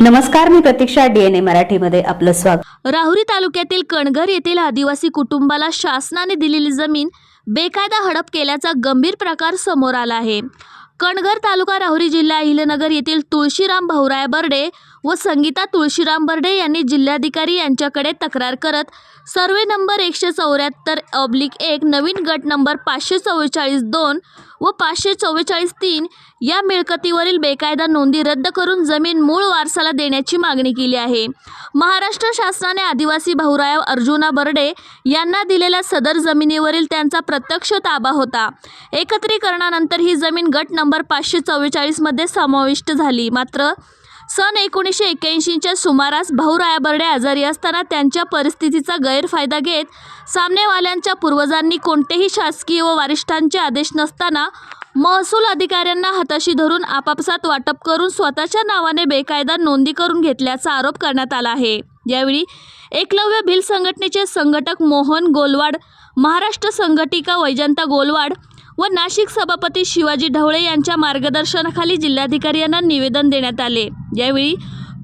नमस्कार मी प्रतीक्षा डीएनए मराठीमध्ये आपलं स्वागत. राहुरी तालुक्यातील कणघर येथील आदिवासी कुटुंबाला शासनाने दिलेली जमीन बेकायदा हडप केल्याचा गंभीर प्रकार समोर आला आहे. कणघर तालुका राहुरी जिल्हा अहिलनगर येथील तुळशीराम भाऊराय बर्डे व संगीता तुळशीराम बर्डे यांनी जिल्हाधिकारी यांच्याकडे तक्रार करत सर्वे नंबर एकशे चौऱ्याहत्तर ऑब्लिक एक नवीन गट नंबर पाचशे चव्वेचाळीस दोन व पाचशे चव्वेचाळीस तीन या मिळकतीवरील बेकायदा नोंदी रद्द करून जमीन मूळ वारसाला देण्याची मागणी केली आहे. महाराष्ट्र शासनाने आदिवासी भाऊराय अर्जुना बर्डे यांना दिलेल्या सदर जमिनीवरील त्यांचा प्रत्यक्ष ताबा होता. एकत्रीकरणानंतर ही जमीन गट नंबर पाचशे चव्वेचाळीसमध्ये समाविष्ट झाली. मात्र सन एकोणीसशे एक्क्याऐंशीच्या सुमारास भाऊ रायाबर्डे आजारी असताना त्यांच्या परिस्थितीचा गैरफायदा घेत सामनेवाल्यांच्या पूर्वजांनी कोणतेही शासकीय व वरिष्ठांचे आदेश नसताना महसूल अधिकाऱ्यांना हाताशी धरून आपापसात वाटप करून स्वतःच्या नावाने बेकायदा नोंदी करून घेतल्याचा आरोप करण्यात आला आहे. यावेळी एकलव्य भिल संघटनेचे संघटक मोहन गोलवाड महाराष्ट्र संघटिका वैजंता गोलवाड व नाशिक सभापती शिवाजी ढवळे यांच्या मार्गदर्शनाखाली जिल्हाधिकारी यांना निवेदन देण्यात आले. यावेळी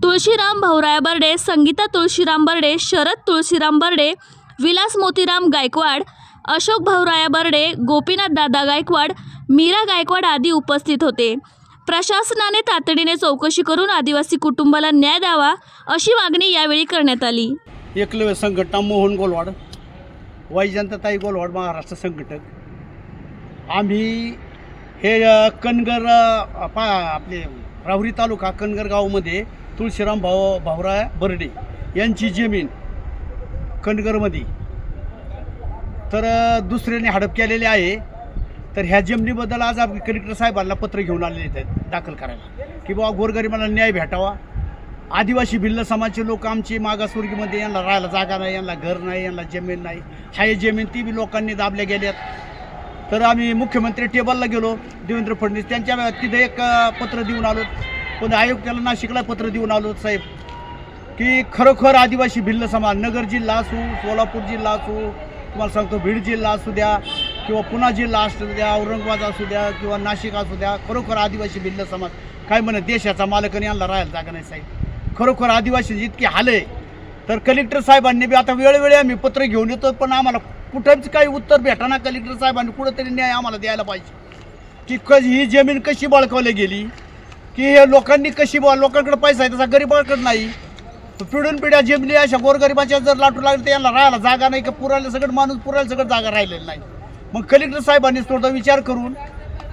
तुळशीराम भाऊराया बर्डे संगीता तुळशीराम बर्डे शरद तुळशीराम बर्डे विलास मोतीराम गायकवाड अशोक भाऊराया बर्डे गोपीनाथ दादा गायकवाड मीरा गायकवाड आदी उपस्थित होते. प्रशासनाने तातडीने चौकशी करून आदिवासी कुटुंबाला न्याय द्यावा अशी मागणी यावेळी करण्यात आली. एकलव्य संघटना मोहन गोलवाड वैजंतताई गोलवाड महाराष्ट्र संघटक. आम्ही हे कणगर कनगर पा आपले राहुरी तालुका कनगर गावामध्ये तुळशीराम भाऊ भाऊराय बर्डे यांची जमीन कनगरमध्ये तर दुसऱ्याने हडप केलेले आहे. तर ह्या जमिनीबद्दल आज आम्ही कलेक्टर साहेबांना पत्र घेऊन आलेले आहेत दाखल करायला. की बाबा गोरगरिबांना न्याय भेटावा. आदिवासी भिल्ल समाजचे लोक आमची मागासवर्गीमध्ये यांना राहायला जागा नाही यांना घर नाही यांना जमीन नाही. हाय जमीन ती बी लोकांनी दाबल्या गेल्यात. तर आम्ही मुख्यमंत्री टेबलला गेलो देवेंद्र फडणवीस. त्यांच्या तिथे एक पत्र देऊन आलो. पण आयुक्ताला नाशिकला पत्र देऊन आलो साहेब. की खरोखर आदिवासी भिल्ल समाज नगर जिल्हा असू सोलापूर जिल्हा असू तुम्हाला सांगतो बीड जिल्हा असू द्या किंवा पुणा जिल्हा असू द्या औरंगाबाद असू द्या किंवा नाशिक असू द्या खरोखर आदिवासी भिल्ल समाज. काय म्हणत देशाचा मालक आणला यांना राहायला जागा नाही साहेब. खरोखर आदिवासी इतके हाल आहे तर कलेक्टर साहेबांनी बी आता वेळोवेळी आम्ही पत्र घेऊन येतो पण आम्हाला कुठंच काही उत्तर भेटाना कलेक्टर साहेबांनी कुठंतरी न्याय आम्हाला द्यायला पाहिजे. की क ही जमीन कशी बळकावली गेली की हे लोकांनी कशी बा लोकांकडे पैसा आहे तसा गरीबाकडे नाही. पिढून पिढ्या जमिनी अशा गोरगरिबाच्या जर लाटू लागले तर यांना राहायला जागा नाही का पुरायला सगळं माणूस पुरायला सगळं जागा राहिलेली नाही. मग कलेक्टर साहेबांनी थोडा विचार करून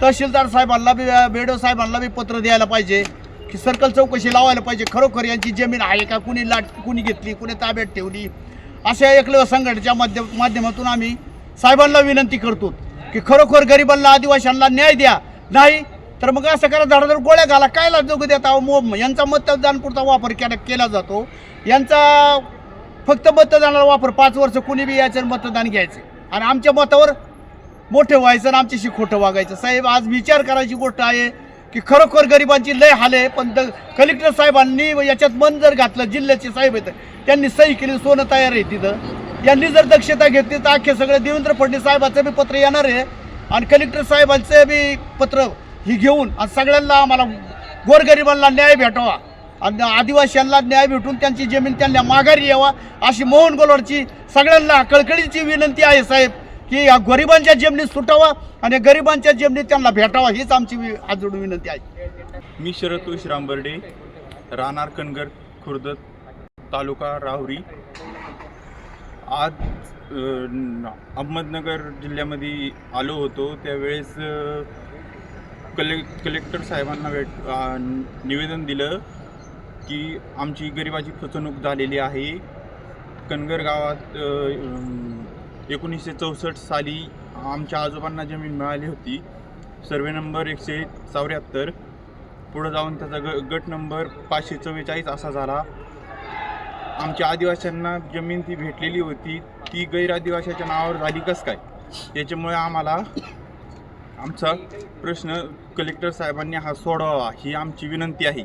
तहसीलदार साहेबांना बी बेडो साहेबांना बी पत्र द्यायला पाहिजे की सर्कल चौकशी लावायला पाहिजे. खरोखर यांची जमीन आहे का? कुणी लाट कुणी घेतली कुणी ताब्यात ठेवली? अशा एकलव्य संघटनेच्या माध्यम माध्यमातून आम्ही साहेबांना विनंती करतो की खरोखर गरिबांना आदिवासींना न्याय द्या. नाही तर मग असं करा धडाधड गोळ्या घाला. कायला जोग देता अहो, मो यांचा मतदानपुरता वापर केला केला जातो. यांचा फक्त मतदानाला वापर पाच वर्ष कुणी बी याचं मतदान घ्यायचं. आणि आमच्या मतावर मोठे व्हायचं आणि आमच्याशी खोटं वागायचं. साहेब आज विचार करायची गोष्ट आहे की खरोखर गरिबांची लय हाल आहे पण कलेक्टर साहेबांनी याच्यात मन जर घातलं जिल्ह्याचे साहेब आहेत त्यांनी सही केली सोनं तयार आहे तिथं. यांनी जर दक्षता घेतली तर अख्खे सगळे देवेंद्र फडणवीस साहेबाचं बी पत्र येणार आहे. आणि कलेक्टर साहेबांचं बी पत्र ही घेऊन आणि सगळ्यांना आम्हाला गोरगरिबांना न्याय भेटावा. आणि आदिवासींना न्याय भेटून त्यांची जमीन त्यांना माघारी यावा अशी मोहन गोलवडची सगळ्यांना कळकळीची विनंती आहे साहेब की या गरिबांच्या जमिनीत सुटावा आणि गरिबांच्या जमिनीत त्यांना भेटावा हीच आमची वि- विनंती आहे. मी शरद तुळशीराम बर्डे राहणार कनगर खुर्द तालुका राहुरी. आज अहमदनगर जिल्ह्यामध्ये आलो होतो. त्यावेळेस कले कलेक्टर साहेबांना भेट निवेदन दिलं की आमची गरिबाची फसवणूक झालेली आहे. कनगर गावात एकोणीसशे चौसष्ट साली आमच्या आजोबांना जमीन मिळाली होती. सर्वे नंबर एकशे चौऱ्याहत्तर. पुढं जाऊन त्याचा ग गट नंबर पाचशे चव्वेचाळीस असा झाला. आमच्या आदिवासींना जमीन ती भेटलेली होती ती गैर आदिवाशाच्या नावावर झाली कस काय? त्याच्यामुळे आम्हाला आमचा प्रश्न कलेक्टर साहेबांनी हा सोडवावा ही आमची विनंती आहे.